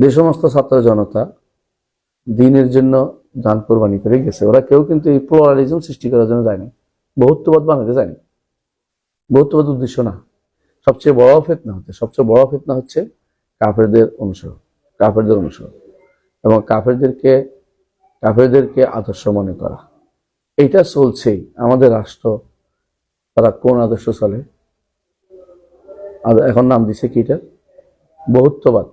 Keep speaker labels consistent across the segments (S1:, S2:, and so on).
S1: যে সমস্ত ছাত্র জনতা দিনের জন্য দান কোরবানি করে গেছে। ওরা কেউ কিন্তু এই প্লোরালিজম সৃষ্টি করার জন্য যায়নি। বহুত্ববাদ বানাতে যায়নি। বহুত্ববাদ উদ্দেশ্য না। সবচেয়ে বড় ফেতনা হচ্ছে, সবচেয়ে বড় ফেতনা হচ্ছে কাফেরদের অনুসরণ কাফেরদের অনুসরণ এবং কাফেরদেরকে কাফেরদেরকে আদর্শ মনে করা। এইটা চলছেই। আমাদের রাষ্ট্র, তারা কোন আদর্শ চলে? এখন নাম দিছে কি এটা? বহুত্ববাদ।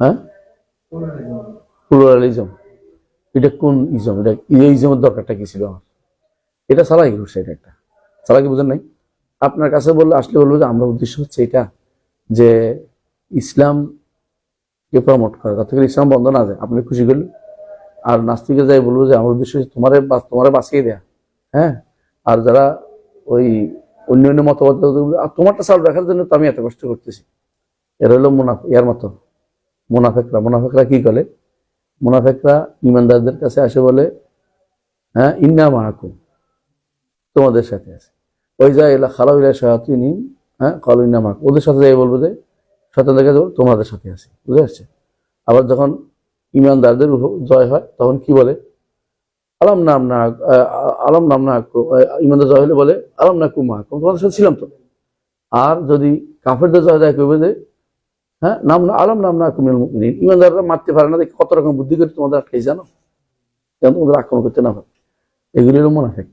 S1: হ্যাঁ? এটা কোন ইজম? এটা ইজমের দরকারটা কি ছিল আমার? এটা ঘুরছে এটা একটা। নাই? আপনার কাছে বললে, আসলে বলব যে আমরা উদ্দেশ্য হচ্ছে এটা যে ইসলামকে প্রমোট করা। যাতে করে ইসলাম বন্ধ না যায়। আপনি খুশি করলেন আর নাস্তিকে যাই বলব যে আমার উদ্দেশ্য হচ্ছে তোমারে তোমারে বাঁচিয়ে দেয়া। হ্যাঁ? আর যারা ওই অন্য অন্য মতবাদ তোমারটা চালু রাখার জন্য তো আমি এত কষ্ট করতেছি। এর হলো মুনাফ, ইয়ার মতো। মুনাফেকরা মুনাফেকরা কি করে? মুনাফেকরা ইমানদারদের কাছে আসে বলে হ্যাঁ ইন্না মাহাকুম তোমাদের সাথে আছে। ওই যা এলা খালাউ ইলা শায়াতিন হ্যাঁ কল ইন্না মাহাকুম ওদের সাথে যাই বলব যে, শয়তানদের কাছে তোমাদের সাথে আছে। বুঝে আসছে আবার যখন ইমানদারদের জয় হয়, তখন কি বলে? আলাম নাম না, আলাম নাম না, ইমানদার জয় হলে বলে, আলাম না কুমা তোমাদের সাথে ছিলাম তো। আর যদি কাফেরদের জয় দেয়, কইবে যে হ্যাঁ? নাম আলাম নাম না কুমিল মুমিনিন ইমানদাররা মারতে পারে না, দেখি কত রকম বুদ্ধি করে তোমাদের আটকে জানো? যেন তোমাদের আক্রমণ করতে না পারে। এগুলি হলো মোনাফেক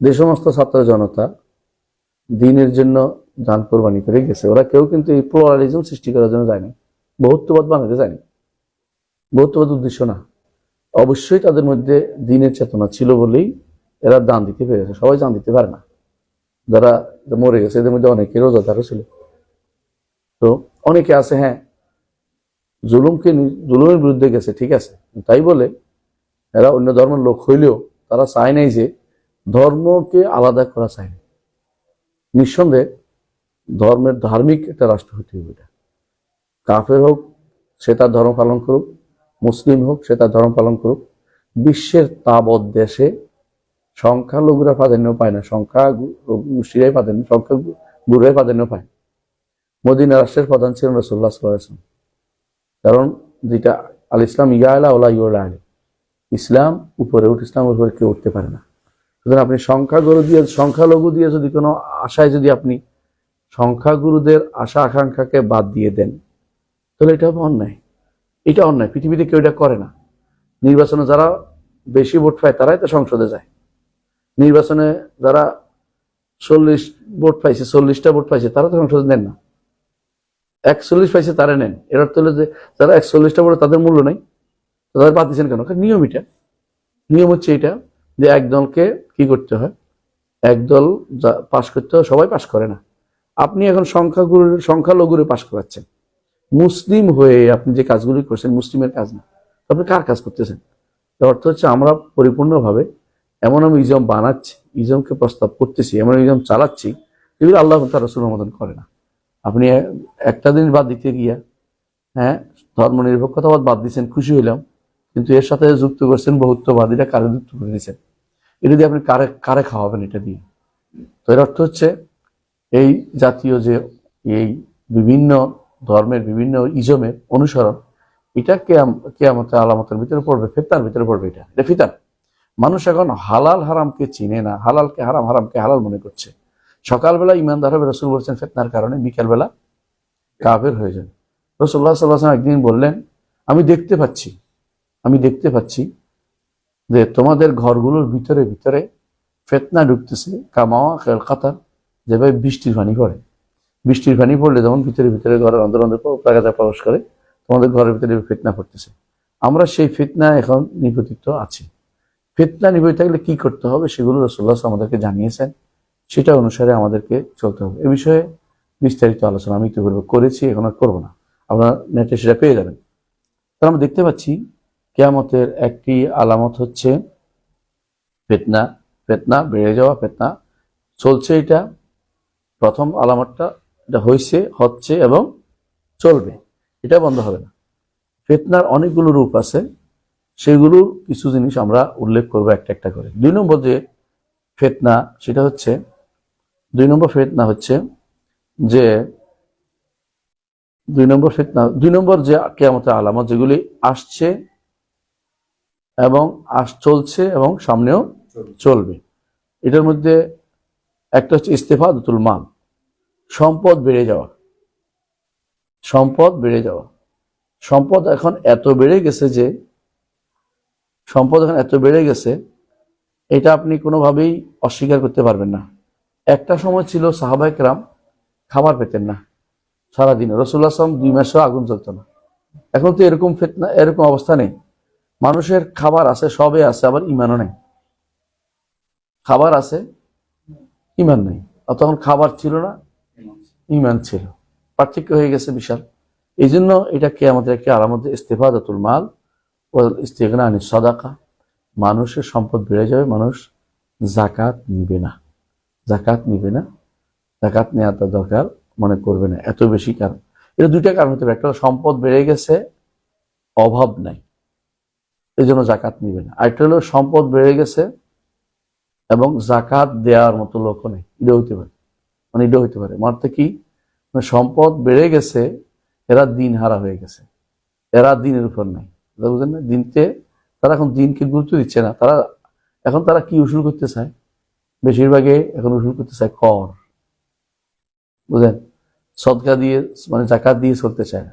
S1: যে সমস্ত ছাত্র জনতা দিনের জন্য দান কোরবানি করে গেছে। ওরা কেউ কিন্তু এই প্লোরালিজম সৃষ্টি করার জন্য যায়নি বহুত্ববাদ বানাতে যায়নি বহুত্ববাদ উদ্দেশ্য না। অবশ্যই তাদের মধ্যে দিনের চেতনা ছিল বলেই এরা দান দিতে পেরেছে। সবাই দান দিতে পারে না। যারা মরে গেছে, এদের মধ্যে অনেকে রোজাদারও ছিল। তো অনেকে আছে হ্যাঁ জুলুমকে জুলুমের বিরুদ্ধে গেছে, ঠিক আছে। তাই বলে এরা অন্য ধর্মের লোক হইলেও তারা চায় নাই যে ধর্মকে আলাদা করা চায় না নিঃসন্দেহে ধর্মের ধার্মিক একটা রাষ্ট্র হতে হবে এটা। কাফের হোক, সে তার ধর্ম পালন করুক, মুসলিম হোক, সে তার ধর্ম পালন করুক, বিশ্বের তাবৎ দেশে সংখ্যালঘুরা প্রাধান্য পায় না সংখ্যা গোষ্ঠীরাই প্রাধান্য সংখ্যা গুরুরাই প্রাধান্য পায় মদিনা রাষ্ট্রের প্রধান ছিলেন রসুল্লাহ সাল্লাম কারণ যেটা আল ইসলাম ইয়া আলা ওলা ইউলা আলী ইসলাম উপরে উঠ, ইসলাম উপরে কেউ উঠতে পারে না। সুতরাং আপনি সংখ্যাগুরু দিয়ে, সংখ্যালঘু দিয়ে যদি কোনো আশায় যদি আপনি সংখ্যাগুরুদের আশা, আকাঙ্ক্ষাকে বাদ দিয়ে দেন, তাহলে এটা অন্যায়। এটা অন্যায়। পৃথিবীতে কেউ এটা করে না। নির্বাচনে যারা বেশি ভোট পায়, তারাই তো সংসদে যায়। নির্বাচনে যারা চল্লিশ ভোট পাইছে, চল্লিশটা ভোট পাইছে, তারা তো সংসদে নেন না। একচল্লিশ পাইছে তারা নেন। এর অর্থ হলো যে যারা একচল্লিশটা ভোট তাদের মূল্য নেই। তাদের দিচ্ছেন কেন? কারণ নিয়ম এটা। নিয়ম হচ্ছে এটা যে একদলকে কি করতে হয়? একদল পাশ করতে হয়, সবাই পাশ করে না। আপনি এখন সংখ্যাগুরু, সংখ্যালঘুরে পাশ করাচ্ছেন। মুসলিম হয়ে আপনি যে কাজগুলি করছেন, মুসলিমের কাজ না। আপনি কার কাজ করতেছেন? অর্থ হচ্ছে আমরা পরিপূর্ণভাবে এমন আমি ইজম বানাচ্ছি, ইজমকে প্রস্তাব করতেছি, এমন ইজম চালাচ্ছি এগুলো আল্লাহ তার রসুল মতন করে না। আপনি একটা দিন বাদ দিতে গিয়া হ্যাঁ ধর্ম নিরপেক্ষতাবাদ বাদ দিচ্ছেন খুশি হইলাম, কিন্তু এর সাথে যুক্ত করছেন বহুত্ববাদ এটা কারে যুক্ত করে দিচ্ছেন এটা দিয়ে আপনি কারে কারে খাওয়াবেন এটা দিয়ে? তো এর অর্থ হচ্ছে, এই জাতীয় যে, এই বিভিন্ন ধর্মের বিভিন্ন ইজমের অনুসরণ, এটা কেয়াম- কেয়ামতের আলামতের ভিতরে পড়বে, ফেতনার ভিতরে পড়বে এটা এটা মানুষ এখন হালাল হারামকে চিনে না, হালালকে হারাম, হারামকে হালাল মনে করছে। সকালবেলা ইমানদার হবে রসুল বলছেন, ফেতনার কারণে বিকালবেলা কাফের হয়ে যাবে। রসুল্লাহ সাল্লাহ একদিন বললেন, আমি দেখতে পাচ্ছি, আমি দেখতে পাচ্ছি যে তোমাদের ঘরগুলোর ভিতরে ভিতরে ফেতনা ঢুকতেছে কামাওয়া কাতার যেভাবে বৃষ্টির পানি পড়ে। বৃষ্টির পানি পড়লে যেমন ভিতরে ভিতরে ঘরের অন্তর অন্তর প্রাগাতা প্রবেশ করে, তোমাদের ঘরের ভিতরে ফেতনা পড়তেছে। আমরা সেই ফিতনা এখন নিপতিত আছি। ফেতনা নিপতিত থাকলে কি করতে হবে সেগুলো রসুল্লাহ আমাদেরকে জানিয়েছেন। সেটা অনুসারে আমাদেরকে চলতে হবে। এ বিষয়ে বিস্তারিত আলোচনা আমি ইতিপূর্বে করেছি, এখন আর করব না। আপনারা নেটে সেটা পেয়ে যাবেন। তাহলে আমরা দেখতে পাচ্ছি, কেয়ামতের একটি আলামত হচ্ছে ফেতনা। ফেতনা, বেড়ে যাওয়া ফেতনা। চলছে এটা, প্রথম আলামতটা এটা হয়েছে হচ্ছে এবং চলবে। এটা বন্ধ হবে না। ফেতনার অনেকগুলো রূপ আছে। সেগুলোর কিছু জিনিস আমরা উল্লেখ করব একটা একটা করে। দুই নম্বর যে ফেতনা, সেটা হচ্ছে দুই নম্বর ফেতনা হচ্ছে যে দুই নম্বর ফিতনা দুই নম্বর যে কেয়ামতের আলামত যেগুলি আসছে এবং আস চলছে এবং সামনেও চলবে। এটার মধ্যে একটা হচ্ছে ইস্তেফাদুল মাল সম্পদ বেড়ে যাওয়া। সম্পদ বেড়ে যাওয়া। সম্পদ এখন এত বেড়ে গেছে যে সম্পদ এখন এত বেড়ে গেছে এটা আপনি কোনোভাবেই অস্বীকার করতে পারবেন না। একটা সময় ছিল সাহাবাইকরাম খাবার পেতেন না, সারাদিনে। রসুল্লাহ আসলাম দুই মাসেও আগুন জ্বলতো না। এখন তো এরকম ফেতনা, এরকম অবস্থা নেই। মানুষের খাবার আছে, সবে আছে, আবার ইমানও নেই। খাবার আছে ইমান নেই। আর তখন খাবার ছিল না ইমান ছিল। পার্থক্য হয়ে গেছে বিশাল। এই জন্য এটাকে আমাদের একটি আলামত ইস্তেফাদাতুল মাল ও ইস্তেগনা আনি সদাকা। মানুষের সম্পদ বেড়ে যাবে, মানুষ জাকাত নিবে না। জাকাত নিবে না জাকাত নেওয়াটা দরকার, মনে করবে না, এত বেশি কারণ। এটা দুইটা কারণ হতে পারে, একটা সম্পদ বেড়ে গেছে, অভাব নাই এই জন্য জাকাত নিবে না। আরেকটা হলো সম্পদ বেড়ে গেছে এবং জাকাত দেওয়ার মতো লোকও নেই এটা হইতে পারে মানে এটা হইতে পারে। মারতে কি মানে সম্পদ বেড়ে গেছে, এরা দিন হারা হয়ে গেছে, এরা দিনের উপর নাই বুঝা বুঝেন না? দিনকে, তারা এখন দিনকে গুরুত্ব দিচ্ছে না, তারা, এখন তারা কি উসুল করতে চায়? বেশিরভাগে এখন উসুল করতে চায় কর বুঝলেন? সদকা দিয়ে মানে জাকাত দিয়ে চলতে চায় না।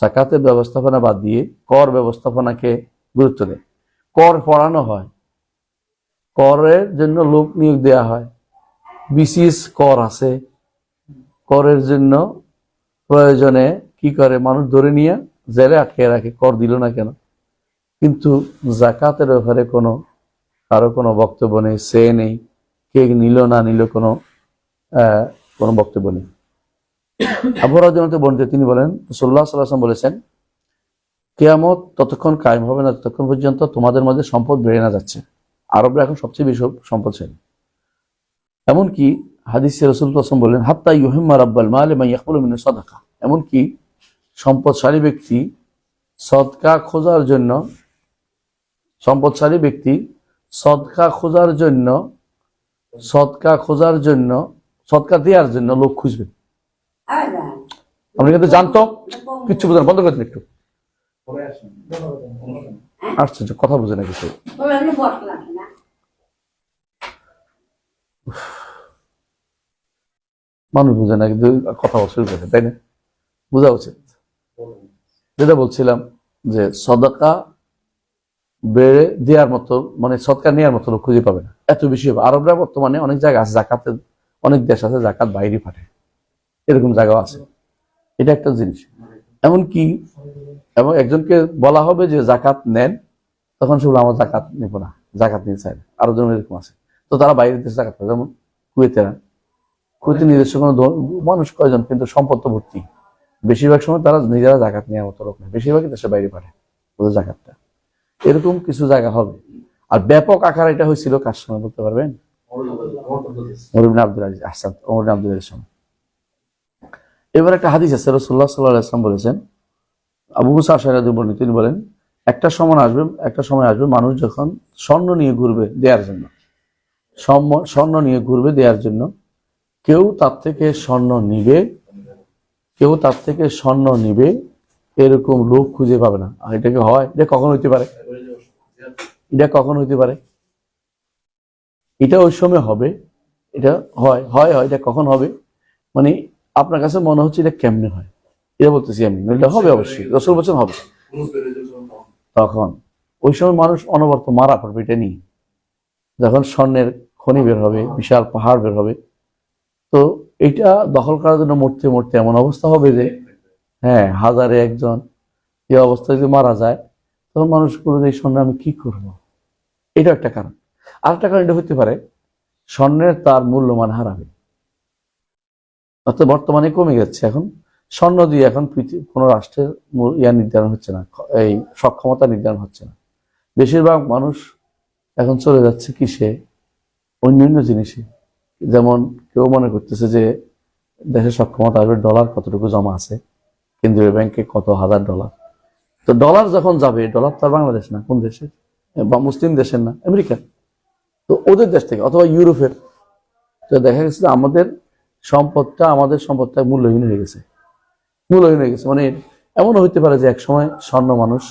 S1: জাকাতের ব্যবস্থাপনা বাদ দিয়ে কর ব্যবস্থাপনাকে গুরুত্ব দেয়। কর পড়ানো হয়। করের জন্য লোক নিয়োগ দেয়া হয়। বিসিএস কর আছে। করের জন্য প্রয়োজনে কি করে? মানুষ ধরে নিয়ে জেলে আটকে রাখে। কর দিল না কেন? কিন্তু জাকাতের ব্যাপারে কোনো, কারও কোনো বক্তব্য নেই, সে নেই। কে নিল না নিল কোনো কোনো বক্তব্য নেই। আবহাওয়ার জন্য বন্ধু তিনি বলেন সোল্লাহ সাল্লাম বলেছেন, কেয়ামত ততক্ষণ কায়েম হবে না ততক্ষণ পর্যন্ত তোমাদের মধ্যে সম্পদ বেড়ে না যাচ্ছে। আরবরা এখন সবচেয়ে বেশি সম্পদশালী। এমনকি হাদিসে রসুল আসলাম বললেন হাত্তা ইউহিম্মা রাব্বাল মাল এবং ইয়াকুল মিন সদাকা। এমনকি সম্পদশালী ব্যক্তি সদকা খোঁজার জন্য, সম্পদশালী ব্যক্তি সদকা খোঁজার জন্য সদকা খোঁজার জন্য সদকা দেওয়ার জন্য লোক খুঁজবেন। আপনি কিন্তু জানতো? কিচ্ছু বুঝেন বন্ধ করে দিন একটু। আশ্চর্য কথা বুঝে না কিছু। মানুষ বুঝে না কিন্তু কথা শুরু করে তাই না? বোঝা উচিত। যেটা বলছিলাম যে সদকা বেড়ে দেওয়ার মতো মানে সদকা নেওয়ার মতো লোক খুঁজে পাবে না। এত বেশি হবে। আরবরা বর্তমানে অনেক জায়গা আছে, জাকাতের, অনেক দেশ আছে জাকাত বাইরে পাঠায়। এরকম জায়গাও আছে। এটা একটা জিনিস। এমনকি এবং একজনকে বলা হবে যে জাকাত নেন, তখন সে বলে, আমার জাকাত নেব না, জাকাত নিয়ে চাই না। আরও জন এরকম আছে। তো তারা বাইরের দেশে জাকাত পায়। যেমন কুয়েতেরা কুয়েতে নিজস্ব কোনো মানুষ কয়জন? কিন্তু সম্পদ তো ভর্তি। বেশিরভাগ সময় তারা নিজেরা জাকাত নেওয়ার মতো লোক না। বেশিরভাগই দেশের বাইরে পাঠায়, ওদের জাকাতটা। এরকম কিছু জায়গা হবে। আর ব্যাপক আকার এটা হয়েছিল, কার সময় বলতে পারবেন? এবার একটা হাদিস আছে রসুল্লাহ সাল্লাহ আসলাম বলেছেন, আবু মুসা তিনি বলেন, একটা সময় আসবে, একটা সময় আসবে মানুষ যখন স্বর্ণ নিয়ে ঘুরবে দেওয়ার জন্য। স্বর্ণ নিয়ে ঘুরবে দেওয়ার জন্য। কেউ তার থেকে স্বর্ণ নিবে, কেউ তার থেকে স্বর্ণ নিবে এরকম লোক খুঁজে পাবে না। আর এটাকে হয়? এটা কখন হইতে পারে? এটা কখন হইতে পারে? এটা ওই সময় হবে। এটা হয় হয় হয়, এটা কখন হবে? মানে আপনার কাছে মনে হচ্ছে এটা কেমনে হয়? এটা বলতেছি আমি। এটা হবে অবশ্যই। রসুল বছর হবে। তখন ওই সময় মানুষ অনবরত মারা পড়বে, এটা নিয়ে। যখন স্বর্ণের খনি বের হবে, বিশাল পাহাড় বের হবে। তো এটা দখল করার জন্য মরতে মরতে এমন অবস্থা হবে যে হ্যাঁ হাজারে একজন এই অবস্থায় যদি মারা যায়, তখন মানুষ বলবে যে এই স্বর্ণ আমি কি করব? এটা একটা কারণ। আরেকটা কারণ এটা হতে পারে, স্বর্ণের তার মূল্যমান হারাবে। অর্থাৎ বর্তমানে কমে যাচ্ছে এখন। স্বর্ণ দিয়ে এখন কোনো রাষ্ট্রের ইয়া নির্ধারণ হচ্ছে না এই সক্ষমতা নির্ধারণ হচ্ছে না। বেশিরভাগ মানুষ এখন চলে যাচ্ছে কিসে? অন্যান্য জিনিসে। যেমন কেউ মনে করতেছে যে দেশের সক্ষমতা আসবে, ডলার কতটুকু জমা আছে। কেন্দ্রীয় ব্যাংকে কত হাজার ডলার তো ডলার যখন যাবে ডলার তো বাংলাদেশ না, কোন দেশের বা মুসলিম দেশের না আমেরিকার তো ওদের দেশ থেকে, অথবা ইউরোপের। তো দেখা গেছে যে আমাদের সম্পদটা আমাদের সম্পদটা মূল্যহীন হয়ে গেছে। মূল্যহীন হয়ে গেছে। মানে এমনও হইতে পারে যে একসময় স্বর্ণ মানুষ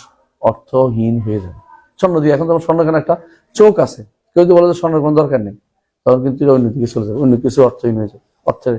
S1: অর্থহীন হয়ে যাবে। স্বর্ণ দিয়ে এখন যেমন স্বর্ণ কেন একটা চোখ আছে। কেউ যদি বলে যে স্বর্ণের কোনো দরকার নেই, তখন কিন্তু অন্য দিকে চলে যাবে, অন্য কিছু অর্থহীন হয়ে যাবে। অর্থের